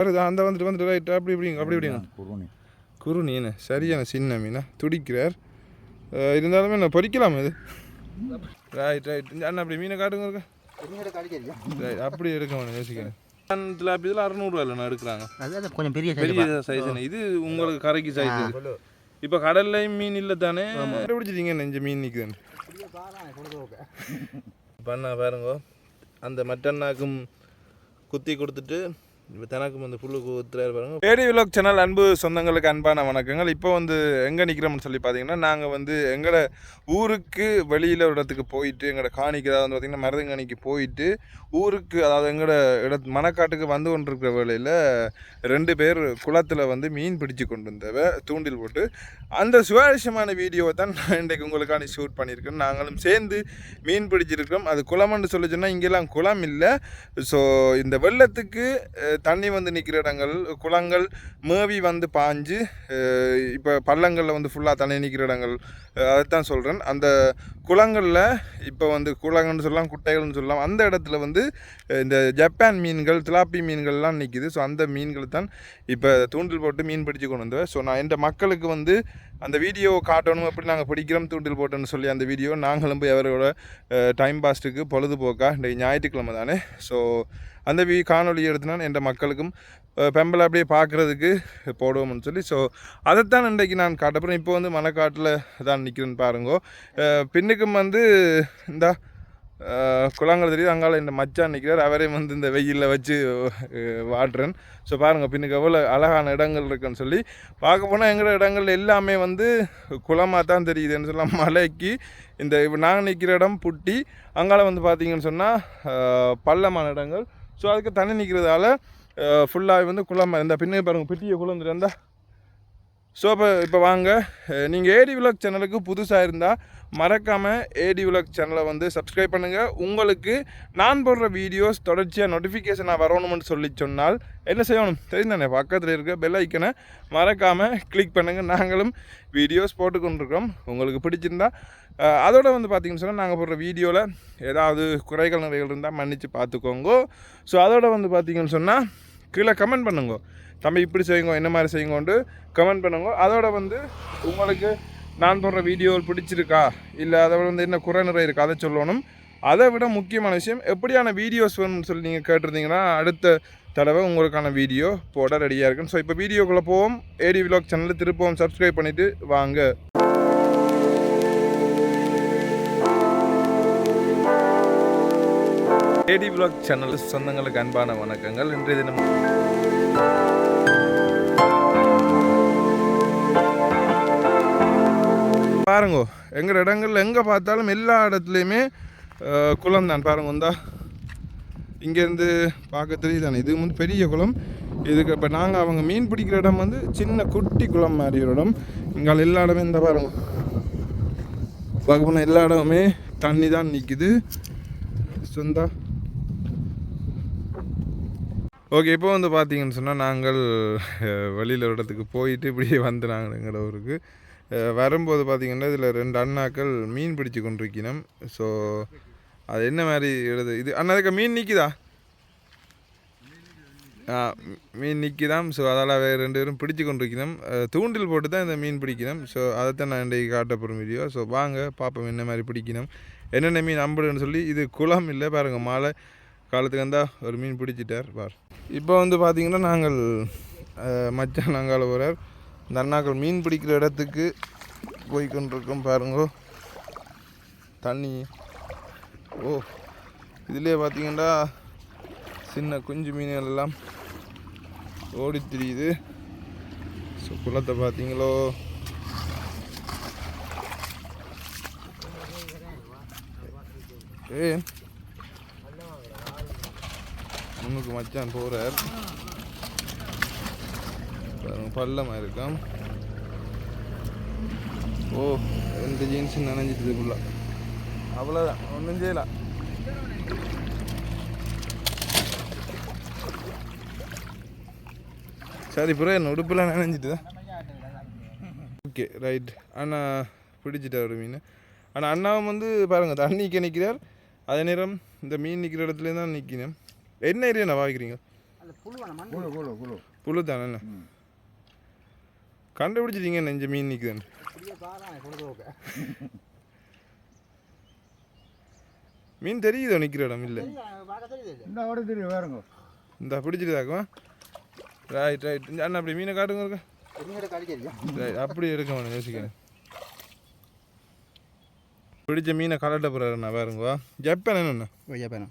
வருது அந்த வந்துட்டு வந்துட்டு ரைட் அப்படி இப்படிங்க அப்படி இப்படிங்க. குருணி. குருணீன்னு சரியான சின்ன மீனா? துடிக்கிறார். இருந்தாலுமே நான் பொறிக்கலாம் இது. ரைட் ரைட் அண்ணா அப்படி மீனை காட்டுங்க இருக்கா? ரைட் அப்படி எடுக்க வேணும் யோசிக்கிறேன். திலாப்பி இதில் அறநூறுவா இல்லை எடுக்கிறாங்க. அது கொஞ்சம் பெரிய பெரிய சைஸ் இது உங்களுக்கு கரைக்கு சைஸ் இது. இப்போ கடல்லையும் மீன் இல்லை தானே. பிடிச்சிட்டீங்க நெஞ்ச மீன் நிற்குதுன்னு பண்ணா பாருங்க அந்த மட்டன்னாக்கும் குத்தி கொடுத்துட்டு இப்போ தனக்கும் வந்து புல்லு குத்துறாரு பாருங்க. பேடி விலாக் சேனல் அன்பு சொந்தங்களுக்கு அன்பான வணக்கங்கள். இப்போ வந்து எங்கே நிற்கிறோம்னு சொல்லி பார்த்தீங்கன்னா நாங்கள் வந்து எங்களோட ஊருக்கு வெளியில் ஒரு இடத்துக்கு போயிட்டு எங்களோட காணிக்கு அதாவது வந்து பார்த்திங்கன்னா மருதங்காணிக்கு போயிட்டு ஊருக்கு அதாவது எங்களோட இட மணக்காட்டுக்கு வந்து கொண்டிருக்கிற வேலையில் ரெண்டு பேர் குளத்தில் வந்து மீன் பிடிச்சு கொண்டு வந்தவ தூண்டில் போட்டு அந்த சுவாரஸ்யமான வீடியோவை தான் நான் இன்றைக்கு உங்களுக்கான ஷூட் பண்ணியிருக்கேன். நாங்களும் சேர்ந்து மீன் பிடிச்சிருக்கிறோம். அது குளம்னு சொல்லி சொன்னால் இங்கெல்லாம் குளம் இல்லை. ஸோ இந்த வெள்ளத்துக்கு தண்ணி வந்து நிற்கிற இடங்கள் குளங்கள் மேவி வந்து பாஞ்சு இப்போ பள்ளங்களில் வந்து ஃபுல்லாக தண்ணி நிற்கிற இடங்கள் அதைத்தான் சொல்கிறேன் அந்த குளங்களில் இப்போ வந்து குளங்கள்னு சொல்லலாம் குட்டைகள்னு சொல்லலாம் அந்த இடத்துல வந்து இந்த ஜப்பான் மீன்கள் திலாப்பி மீன்கள்லாம் நிற்கிது ஸோ அந்த மீன்கள் தான் இப்போ தூண்டில் போட்டு மீன் பிடிச்சி கொண்டு வந்தேன். ஸோ நான் என்ற மக்களுக்கு வந்து அந்த வீடியோ காட்டணும் எப்படி நாங்கள் பிடிக்கிறோம் தூண்டில் போட்டோன்னு சொல்லி அந்த வீடியோ நாங்களும் போய் அவரோட டைம் பாஸ்ட்டுக்கு பொழுதுபோக்கா இன்றைக்கு ஞாயிற்றுக்கிழமை தானே? ஸோ அந்த வீ காணொலி எடுத்துனா எந்த மக்களுக்கும் பெம்பளை அப்படியே பார்க்குறதுக்கு போடுவோம்னு சொல்லி ஸோ அதைத்தான் இன்றைக்கு நான் காட்டப்புறேன் இப்போ வந்து மலைக்காட்டில் தான் நிற்கிறேன்னு பாருங்கோ. பின்னுக்கும் வந்து இந்த குளங்கள் தெரியுது. அங்கால இந்த மச்சான் நிற்கிறார் அவரையும் வந்து இந்த வெயிலில் வச்சு வாடுறேன் ஸோ பாருங்கள் பின்னுக்கு எவ்வளோ அழகான இடங்கள் இருக்குன்னு சொல்லி. பார்க்க போனால் எங்களோட இடங்கள் எல்லாமே வந்து குளமாக தான் தெரியுதுன்னு சொல்லலாம். மலைக்கு இந்த இப்போ நாங்கள் நிற்கிற இடம் புட்டி. அங்கால வந்து பார்த்தீங்கன்னு சொன்னால் பள்ளமான இடங்கள். ஸோ அதுக்கு தண்ணி நிற்கிறதால ஃபுல்லாக வந்து குளமாக இந்த பின்னே பாருங்கள் பிட்டியை குளம் இருந்தால் ஸோ இப்போ இப்போ வாங்க. நீங்கள் ஏடி விலாக் சேனலுக்கு புதுசாக இருந்தால் மறக்காமல் ஏடி விலாக் சேனலை வந்து சப்ஸ்கிரைப் பண்ணுங்கள் உங்களுக்கு நான் போடுற வீடியோஸ் தொடர்ச்சியாக நோட்டிஃபிகேஷனாக வரணும்னு சொல்லி சொன்னால் என்ன செய்யணும்? தெரிந்தானே பக்கத்தில் இருக்க பெல் ஐக்கனை மறக்காமல் கிளிக் பண்ணுங்கள் நாங்களும் வீடியோஸ் போட்டுக்கொண்டிருக்கோம். உங்களுக்கு பிடிச்சிருந்தா அதோட வந்து பார்த்தீங்கன்னு சொன்னால் நாங்கள் போடுற வீடியோவில் ஏதாவது குறைகள் நிறைகள் இருந்தால் மன்னித்து பார்த்துக்கோங்க ஸோ அதோட வந்து பார்த்திங்கன்னு சொன்னால் கீழே கமெண்ட் பண்ணுங்க. தம்பி இப்படி செய்யுங்க என்ன மாதிரி செய்யுங்கன்ட்டு கமெண்ட் பண்ணுங்க. அதோட வந்து உங்களுக்கு நான் போடுற வீடியோ பிடிச்சிருக்கா? இல்லை அதோட வந்து என்ன குறை நிறை இருக்கா அதை சொல்லணும். அதை விட முக்கியமான விஷயம் எப்படியான வீடியோஸ் வேணும்னு சொல்லி நீங்கள் கேட்டிருந்தீங்கன்னா அடுத்த தடவை உங்களுக்கான வீடியோ போட ரெடியாக இருக்குன்னு ஸோ இப்போ வீடியோக்குள்ளே போவோம். ஏடி விலாக் சேனலில் திருப்பவும் சப்ஸ்கிரைப் பண்ணிவிட்டு வாங்க. ஏடி விலாக் சேனல் சொந்தங்களுக்கு அன்பான வணக்கங்கள். இன்றைய தினம் பாருங்கோ எங்கள் இடங்கள்ல எங்கே பார்த்தாலும் எல்லா இடத்துலையுமே குளம் தான் பாருங்க வந்தா இங்கேருந்து பார்க்க தெரியுதானே இது வந்து பெரிய குளம். இதுக்கு இப்போ நாங்கள் அவங்க மீன் பிடிக்கிற இடம் வந்து சின்ன குட்டி குளம் மாதிரி ஒரு இடம். இங்கே எல்லா இடமே இந்த பாருங்க. பார்க்க போனால் எல்லா இடமுமே தண்ணி தான் நிற்கிது சொந்தா ஓகே இப்போ வந்து பார்த்தீங்கன்னு சொன்னால் நாங்கள் வெளியில் ஒரு இடத்துக்கு போயிட்டு இப்படியே வந்து நாங்கள் எங்களோட ஊருக்கு வரும்போது பார்த்திங்கன்னா இதில் ரெண்டு அண்ணாக்கள் மீன் பிடிச்சு கொண்டிருக்கணும் ஸோ அது என்ன மாதிரி எழுது? இது அண்ணா அதுக்கு மீன் நிற்கிதா ஆ மீன் நிற்கிதாம் ஸோ அதால் வேறு ரெண்டு பேரும் பிடிச்சு கொண்டிருக்கணும் தூண்டில் போட்டு தான் இந்த மீன் பிடிக்கணும் ஸோ அதைத்தான் நான் இன்றைக்கு காட்ட போகிறோம் வீடியோ. ஸோ வாங்க பார்ப்போம் என்ன மாதிரி பிடிக்கணும் என்னென்ன மீன் அம்புடுன்னு சொல்லி இது குளம் இல்லை பாருங்கள் மாலை காலத்துக்கு வந்தால் ஒரு மீன் பிடிச்சிட்டார் பார். இப்போ வந்து பார்த்திங்கன்னா நாங்கள் மச்சான் நாங்கால போகிறார் இந்த அண்ணாக்கள் மீன் பிடிக்கிற இடத்துக்கு போய் கொண்டிருக்கோம் பாருங்கோ. தண்ணி. ஓ இதிலே பார்த்தீங்கன்னா சின்ன குஞ்சு மீன்கள் எல்லாம் ஓடி திரியுது. ஸோ குளத்தை பார்த்தீங்களோ? ஏ முன்னுக்கு மச்சான் போகிறார் பள்ளமாக இருக்கான் ஓ ரெண்டு ஜீன்ஸ் நனைஞ்சிட்டு ஃபுல்லாக அவ்வளோதான் ஒன்றும் செய்யலாம் சரி புரிய என்ன உடுப்புலாம் நனைஞ்சிட்டு தான் ஓகே ரைட் அண்ணா பிடிச்சிட்டார் ஒரு மீன். ஆனால் அண்ணாவும் வந்து பாருங்கள் தண்ணிக்கு நிற்கிறார் அதே நேரம் இந்த மீன் நிற்கிற இடத்துல தான் நிற்கணும் என்ன ஏரியா நான் வாங்கிக்கிறீங்க புழு தானே கண்டுபிடிச்சிட்டீங்க நெஞ்ச மீன் நிற்குதுன்னு மீன் தெரியுதோ நிற்கிற இடம்? இல்லை. இந்த ஓட தெரியும் வேறுங்க இந்த பிடிச்சிருதாக்குவா ரைட் ரைட் அண்ணா அப்படி மீனை காட்டுங்க இருக்கா? அப்படி எடுக்க வேணும் யோசிக்கிறேன். பிடிச்ச மீனை கலட்ட போகிறாருண்ணா பாருங்க. ஜப்பான் என்னண்ணா ஜப்பான்?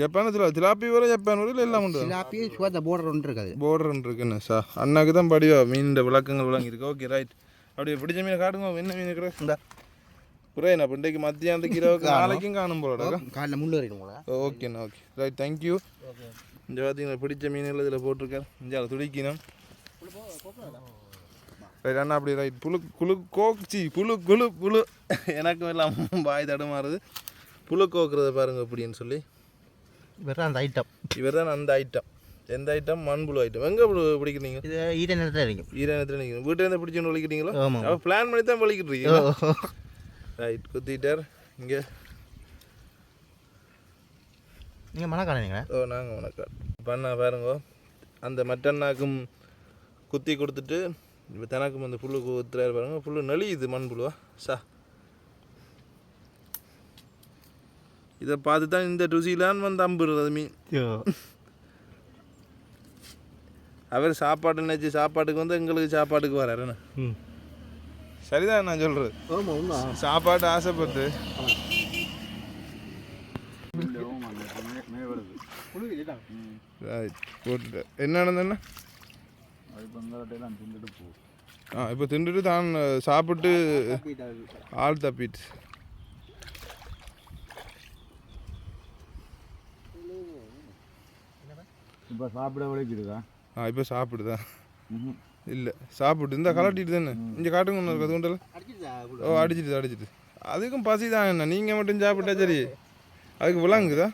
திலாப்பி வர ஜப்பான் வரும் இல்லை எல்லாம் உண்டு? சிலாப்பி சுவாத போர்டர் ஒன்று இருக்காது. போர்டர் இருக்குன்னு சா? அண்ணாக்கு தான் படிவா மீன் விளக்கங்கள் விளங்கிருக்கு ஓகே ரைட் அப்படியே பிடிச்ச மீனை காட்டுங்க என்ன மீன் இருக்கிற இந்த. புரிய நான் இன்றைக்கு மத்தியானத்துக்கு இரவுக்கு நாளைக்கும் காணும் போலடா. காலைல முள்ளு வரைக்கும் உங்களை ஓகேண்ணா ஓகே ரைட் தேங்க்யூ இந்த பார்த்தீங்களா பிடிச்ச மீன்கள் இதில் போட்டிருக்காரு இங்கே துடிக்கணும். ரைட் அண்ணா அப்படி ரைட் புழு குழு கோச்சி புழு குழு புழு. எனக்கும் எல்லாம் பாய் தடுமாறுது. புழு கோக்குறத பாருங்க அப்படின்னு சொல்லி. வெறும் அந்த ஐட்டம் இவர் தான் அந்த ஐட்டம் எந்த ஐட்டம் மண்புழு ஐட்டம் எங்கே பிடிக்கிறீங்க? இது ஈர நேரத்தில் இருக்கும் ஈரத்தில் நீங்கள் வீட்டிலேருந்து பிடிச்சின்னு வலிக்கிறீங்களோ? ஆமாம் அப்போ பிளான் பண்ணி தான் இருக்கீங்களா ரைட் குத்திட்டார். இங்கே. நீங்கள் மணக்காரங்க ஓ நாங்கள் வணக்கம் பண்ணா பாருங்க. அந்த மட்டன்னாக்கும் குத்தி கொடுத்துட்டு இப்போ தனக்கும் அந்த புல்லு குத்துறாரு பாருங்க. புல்லு நலியுது மண் புழுவா. சா. இதை பார்த்து தான் இந்த ருசிலான்னு வந்து அம்புறது மீன். அவர் சாப்பாடு நினச்சி சாப்பாட்டுக்கு வந்து எங்களுக்கு சாப்பாட்டுக்கு வராரு என்ன? ம். சரிதான் நான் சொல்கிறது சாப்பாடு ஆசைப்பட்டு. என்ன போ. ஆ இப்போ தின்றுட்டு தான் சாப்பிட்டு ஆள் தப்பிட்டு. இப்போ சாப்பிட வலிக்குதுதா ஆ இப்போ சாப்பிடுதான் ம் இல்லை சாப்பிட்டு இந்த கலட்டிட்டு தானே. இங்கே காட்டுங்க ஒன்று அது கொண்டல ஓ அடிச்சிட்டு அடிச்சிட்டு அதுக்கும் பசி தான் என்ன நீங்கள் மட்டும் சாப்பிட்டா சரி. அதுக்கு விளங்குதா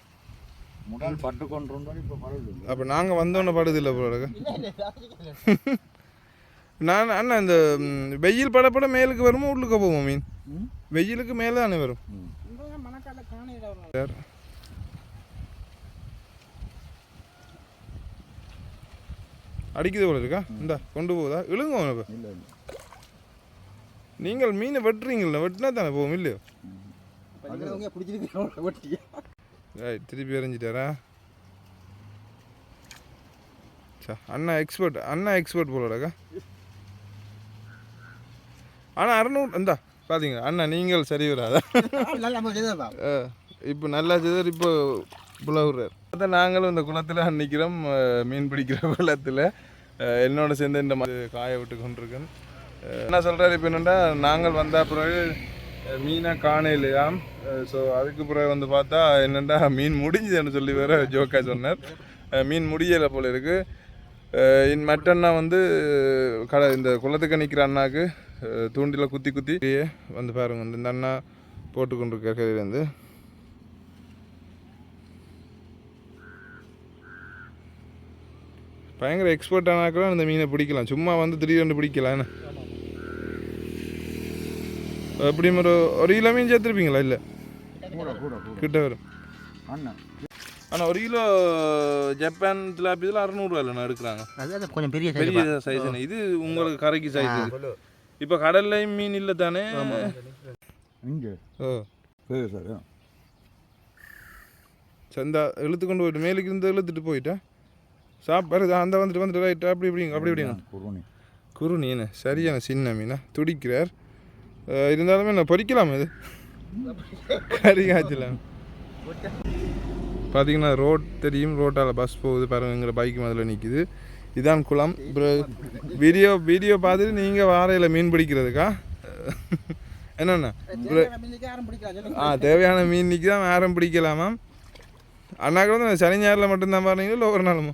பட்டு கொண்டு இப்போ அப்போ நாங்கள் வந்தோன்னே படுது இல்லை போல நான் அண்ணா இந்த வெயில் படப்பட மேலுக்கு வருமோ உள்ளுக்க போவோம் மீன்? வெயிலுக்கு மேலே தானே வரும். சார் அடிக்குது போல இருக்கா? இந்தா கொண்டு போகுதா? இழுங்க உனக்கு நீங்கள் மீனை வெட்டுறீங்களா வெட்டினா தானே போகும் இல்லையோ? திருப்பி எறிஞ்சிட்டாரா? அண்ணா எக்ஸ்பர்ட் அண்ணா எக்ஸ்பர்ட் போலடாக்கா ஆனால் அறநூறு இந்தா பார்த்தீங்க அண்ணா நீங்கள் சரி வராதா? இப்போ நல்லா செய்தார் இப்போ புலவுறார். அதை நாங்களும் இந்த குளத்தில் நிற்கிறோம் மீன் பிடிக்கிற குளத்தில். என்னோட சேர்ந்து இந்த மாதிரி காய விட்டு கொண்டிருக்கோம். என்ன சொல்கிறார் இப்போ என்னென்னா நாங்கள் வந்த பிறகு மீனை காணையிலையாம் ஸோ அதுக்கு பிறகு வந்து பார்த்தா என்னென்னா மீன் முடிஞ்சுதுன்னு சொல்லி வேற ஜோக்கா சொன்னார். மீன் முடியலை போல இருக்குது இன் அண்ணா வந்து கடை இந்த குளத்துக்கு நிற்கிற அண்ணாவுக்கு அஹ், தூண்டில குத்தி குத்தி வந்து பாருங்க இந்த அண்ணா போட்டு கொண்டிருக்க கையில் வந்து பயங்கர எக்ஸ்பர்ட் ஆனாக்கலாம் இந்த மீனை பிடிக்கலாம். சும்மா வந்து திடீர்னு பிடிக்கலாம் எப்படி ஒரு ஒரு கிலோ மீன் சேர்த்துருப்பீங்களா? இல்லை? கூட கூட கூட. கிட்ட வரும். ஆனால் ஒரு கிலோ ஜப்பான் திலாப்பிதில் அறநூறுவா இல்லைண்ணா எடுக்கிறாங்க. அது கொஞ்சம் பெரிய பெரிய சைஸ் இது உங்களுக்கு கரைக்கு சைஸ் இப்போ கடல்லையும் மீன் இல்லை தானே? இங்கே? ஓ சரி சார். சந்தா இழுத்து கொண்டு போயிட்டு மேலுக்கு இருந்து இழுத்துட்டு போயிட்டா? சாப்பாடு அந்த வந்துட்டு வந்துட்டு ரைட் அப்படி இப்படிங்க அப்படி இப்படிங்க. குருணி. குருணி என்ன? சரியான சின்ன மீனா? துடிக்கிறார். இருந்தாலுமே நான் பொரிக்கலாம் இது? கறி காய்ச்சலாம் பார்த்தீங்கன்னா ரோட் தெரியும். ரோட்டால் பஸ் போகுது பாருங்கிற பைக் முதல்ல நிற்கிது இதான் குளம். வீடியோ வீடியோ பார்த்துட்டு நீங்கள் வாரையில் மீன் பிடிக்கிறதுக்கா? என்னண்ணா ஆ தேவையான மீன் நிற்கி தான் யாரும் பிடிக்கலாமா? அண்ணாக்கு வந்து சனி ஞாயிறில் மட்டும்தான் பாருங்களா இல்லை ஒவ்வொரு நாளுமா?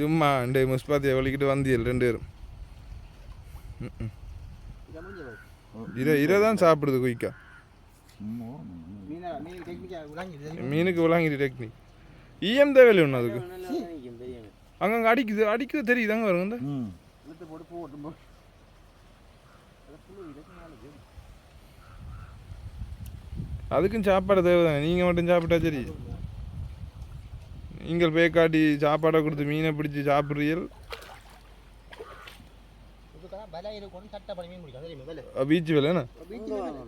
சும்மா ரெண்டு முஸ்பாத்தியை வலிக்கிட்டு வந்தியல் ரெண்டு பேரும். இரை இரை தான் சாப்பிடுது குயிக்கா. மீனுக்கு விளாங்கிட்டு டெக்னிக். ஈஎம் தேவையில்லை ஒன்று அதுக்கு. அங்கங்கே அடிக்குது அடிக்குது தெரியுது அங்கே வருங்க இந்த ம் அதுக்கும் சாப்பாடு தேவை தானே நீங்கள் மட்டும் சாப்பிட்டா சரி. நீங்கள் பேக்காட்டி சாப்பாடை கொடுத்து மீனை பிடிச்சி சாப்பிட்றீர்கள். பீச் விலை என்ன?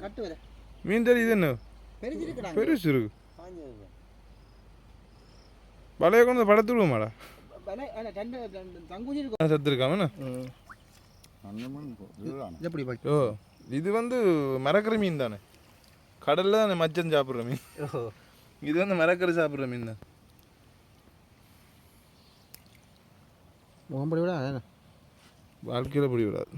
கட்டு விலை மீன் தெரியுது என்ன பெருசு இருக்கு வலைய கொண்டு தங்குதி இருக்கும் சத்து இருக்காம என்ன? அந்த மீன் போ- இதுதான்? இது எப்படி பாய் ஓ இது வந்து மரக்கறி மீன் தானே? கடல்ல தானே மச்சன் சாப்பிட்ற மீன். இது வந்து மரக்கறி சாப்பிட்ற மீன் தான். முகம்படி விட வாழ்க்கையில் பிடி விடாது.